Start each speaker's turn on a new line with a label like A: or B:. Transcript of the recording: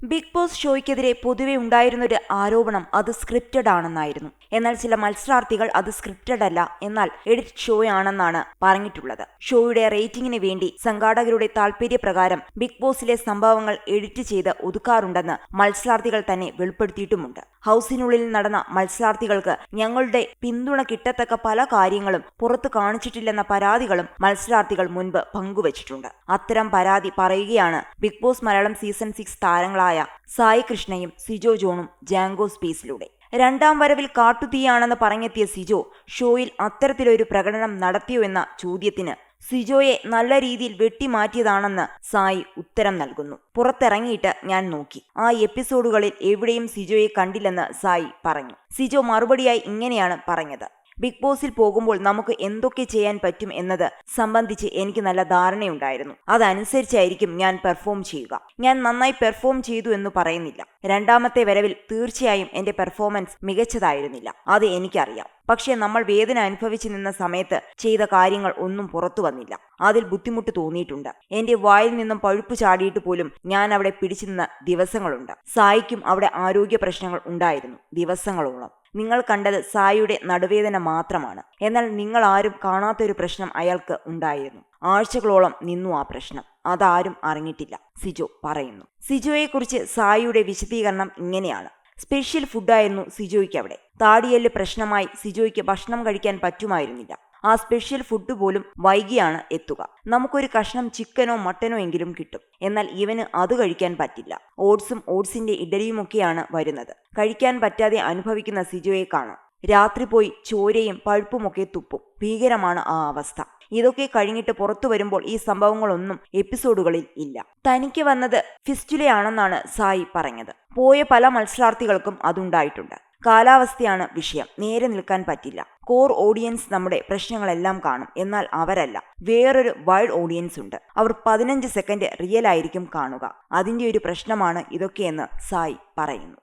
A: Big boss ഷോയ്ക്കെതിരെ പൊതുവെ ഉണ്ടായിരുന്നൊരു ആരോപണം അത് സ്ക്രിപ്റ്റഡ് ആണെന്നായിരുന്നു. എന്നാൽ ചില മത്സരാർത്ഥികൾ അത് സ്ക്രിപ്റ്റഡ് അല്ല എന്നാൽ എഡിറ്റ് ഷോയാണെന്നാണ് പറഞ്ഞിട്ടുള്ളത്. ഷോയുടെ റേറ്റിംഗിന് വേണ്ടി സംഘാടകരുടെ താൽപര്യപ്രകാരം ബിഗ് ബോസിലെ സംഭവങ്ങൾ എഡിറ്റ് ചെയ്ത് ഒതുക്കാറുണ്ടെന്ന് മത്സരാർത്ഥികൾ തന്നെ വെളിപ്പെടുത്തിയിട്ടുമുണ്ട്. ഹൗസിനുള്ളിൽ നടന്ന മത്സരാർത്ഥികൾക്ക് ഞങ്ങളുടെ പിന്തുണ കിട്ടത്തക്ക പല കാര്യങ്ങളും പുറത്തു കാണിച്ചിട്ടില്ലെന്ന പരാതികളും മത്സരാർത്ഥികൾ മുൻപ് പങ്കുവച്ചിട്ടുണ്ട്. അത്തരം പരാതി പറയുകയാണ് big boss Malayalam season six താരങ്ങളായ സായി കൃഷ്ണയും സിജോ ജോണും ജാങ്കോ സ്പേസിലൂടെ. രണ്ടാം വരവിൽ കാട്ടുതീയാണെന്ന് പറഞ്ഞെത്തിയ സിജോ ഷോയിൽ അത്തരത്തിലൊരു പ്രകടനം നടത്തിയോ എന്ന ചോദ്യത്തിന് സിജോയെ നല്ല രീതിയിൽ വെട്ടിമാറ്റിയതാണെന്ന് സായി ഉത്തരം നൽകുന്നു. പുറത്തിറങ്ങിയിട്ട് ഞാൻ നോക്കി. ആ എപ്പിസോഡുകളിൽ എവിടെയും സിജോയെ കണ്ടില്ലെന്ന് സായി പറഞ്ഞു. സിജോ മറുപടിയായി ഇങ്ങനെയാണ് പറഞ്ഞത്. ബിഗ് ബോസിൽ പോകുമ്പോൾ നമുക്ക് എന്തൊക്കെ ചെയ്യാൻ പറ്റും എന്നത് സംബന്ധിച്ച് എനിക്ക് നല്ല ധാരണയുണ്ടായിരുന്നു. അതനുസരിച്ചായിരിക്കും ഞാൻ പെർഫോം ചെയ്യുക. ഞാൻ നന്നായി പെർഫോം ചെയ്തു എന്ന് പറയുന്നില്ല. രണ്ടാമത്തെ വരവിൽ തീർച്ചയായും എന്റെ പെർഫോമൻസ് മികച്ചതായിരുന്നില്ല. അത് എനിക്കറിയാം. പക്ഷേ നമ്മൾ വേദന അനുഭവിച്ചു നിന്ന സമയത്ത് ചെയ്ത കാര്യങ്ങൾ ഒന്നും പുറത്തു വന്നില്ല. അതിൽ ബുദ്ധിമുട്ട് തോന്നിയിട്ടുണ്ട്. എന്റെ വായിൽ നിന്നും പഴുപ്പ് ചാടിയിട്ട് പോലും ഞാൻ അവിടെ പിടിച്ചു നിന്ന ദിവസങ്ങളുണ്ട്. സായിക്കും അവിടെ ആരോഗ്യ പ്രശ്നങ്ങൾ ഉണ്ടായിരുന്നു ദിവസങ്ങളോളം. നിങ്ങൾ കണ്ടത് സായിയുടെ നടുവേദന മാത്രമാണ്. എന്നാൽ നിങ്ങൾ ആരും കാണാത്തൊരു പ്രശ്നം അയാൾക്ക് ഉണ്ടായിരുന്നു. ആഴ്ചകളോളം നിന്നു ആ പ്രശ്നം. അതാരും അറിഞ്ഞിട്ടില്ല. സിജു പറയുന്നു. സിജോയെക്കുറിച്ച് സായിയുടെ വിശദീകരണം ഇങ്ങനെയാണ്. സ്പെഷ്യൽ ഫുഡായിരുന്നു സിജോയ്ക്ക് അവിടെ താടിയൽ പ്രശ്നമായി സിജോയ്ക്ക് ഭക്ഷണം കഴിക്കാൻ പറ്റുമായിരുന്നില്ല. ആ സ്പെഷ്യൽ ഫുഡ് പോലും വൈകിയാണ് എത്തുക. നമുക്കൊരു കഷ്ണം ചിക്കനോ മട്ടനോ എങ്കിലും കിട്ടും. എന്നാൽ ഇവന് അത് കഴിക്കാൻ പറ്റില്ല. ഓട്സും ഓട്സിന്റെ ഇഡലിയുമൊക്കെയാണ് വരുന്നത്. കഴിക്കാൻ പറ്റാതെ അനുഭവിക്കുന്ന സിജോയെ കാണാം. രാത്രി പോയി ചോരയും പഴുപ്പുമൊക്കെ തുപ്പും. ഭീകരമാണ് ആ അവസ്ഥ. ഇതൊക്കെ കഴിഞ്ഞിട്ട് പുറത്തു വരുമ്പോൾ ഈ സംഭവങ്ങളൊന്നും എപ്പിസോഡുകളിൽ ഇല്ല. തനിക്ക് വന്നത് ഫിസ്റ്റുലയാണെന്നാണ് സായി പറഞ്ഞത്. പോയ പല മത്സരാർത്ഥികൾക്കും അതുണ്ടായിട്ടുണ്ട്. കാലാവസ്ഥയാണ് വിഷയം. നേരെ നിൽക്കാൻ പറ്റില്ല. കോർ ഓഡിയൻസ് നമ്മുടെ പ്രശ്നങ്ങളെല്ലാം കാണും. എന്നാൽ അവരല്ല. വേറൊരു വൈഡ് ഓഡിയൻസ് ഉണ്ട്. അവർ പതിനഞ്ച് സെക്കൻഡ് റിയൽ ആയിരിക്കും കാണുക. അതിന്റെ ഒരു പ്രശ്നമാണ് ഇതൊക്കെയെന്ന് സായി പറയുന്നു.